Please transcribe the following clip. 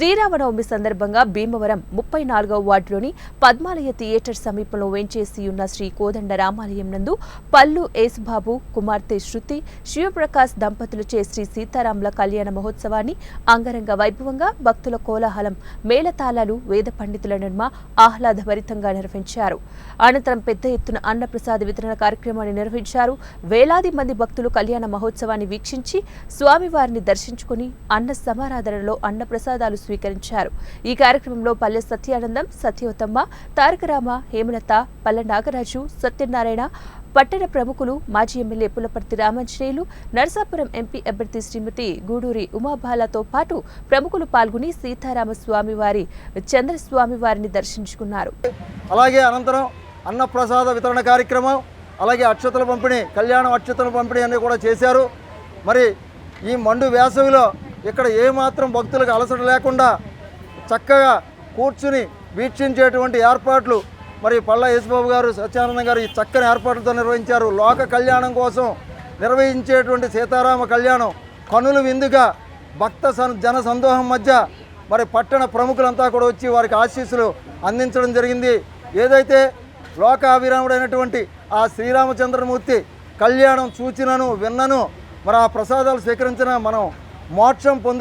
శ్రీరామనవమి సందర్భంగా భీమవరం ముప్పై నాలుగవ వార్డులోని పద్మాలయ థియేటర్ సమీపంలో వేంచేసి ఉన్న శ్రీ కోదండ రామాలయం నందు పల్లు యేసుబాబు కుమార్తె శృతి శివప్రకాశ్ దంపతులచే శ్రీ సీతారాముల కళ్యాణ మహోత్సవాన్ని అంగరంగ వైభవంగా భక్తుల కోలాహలం మేళతాళాలు వేద పండితుల నిర్మ ఆహ్లాదభరితంగా నిర్వహించారు. అనంతరం పెద్ద ఎత్తున అన్నప్రసాద వితరణ కార్యక్రమాన్ని నిర్వహించారు. వేలాది మంది భక్తులు కళ్యాణ మహోత్సవాన్ని వీక్షించి స్వామివారిని దర్శించుకుని అన్న సమారాధనలో అన్న ప్రసాదాలు స్వీకరించారు. ఈ కార్యక్రమంలో పల్లె సత్యానందం సత్యవతమ్మ తారకరామ హేమలత పల్లె నాగరాజు సత్యనారాయణ పట్టణ ప్రముఖులు మాజీ ఎమ్మెల్యే పులపర్తి రామాంజనేయులు నరసాపురం ఎంపీ అభ్యర్థి శ్రీమతి గూడూరి ఉమాబాలతో పాటు ప్రముఖులు పాల్గొని సీతారామ స్వామి వారి చంద్రస్వామి వారిని దర్శించుకున్నారు. అలాగే అనంతరం అన్నప్రసాద వితరణ కార్యక్రమం అలాగే అక్షతల పంపిణీ కళ్యాణం అక్షతల పంపిణీ అన్నీ కూడా చేశారు. మరి ఈ మండు వేసవిలో ఇక్కడ ఏమాత్రం భక్తులకు అలసట లేకుండా చక్కగా కూర్చుని వీక్షించేటువంటి ఏర్పాట్లు మరి పళ్ళ యేసుబాబు గారు సత్యానంద గారు ఈ చక్కని ఏర్పాట్లతో నిర్వహించారు. లోక కళ్యాణం కోసం నిర్వహించేటువంటి సీతారామ కళ్యాణం కనులు విందుగా భక్త సన్ జన సందోహం మధ్య మరి పట్టణ ప్రముఖులంతా కూడా వచ్చి వారికి ఆశీస్సులు అందించడం జరిగింది. ఏదైతే లోకాభిరాముడైనటువంటి ఆ శ్రీరామచంద్రమూర్తి కళ్యాణం చూచినను విన్నను మరి ఆ ప్రసాదాలు స్వీకరించిన మనం మోక్షం పొందు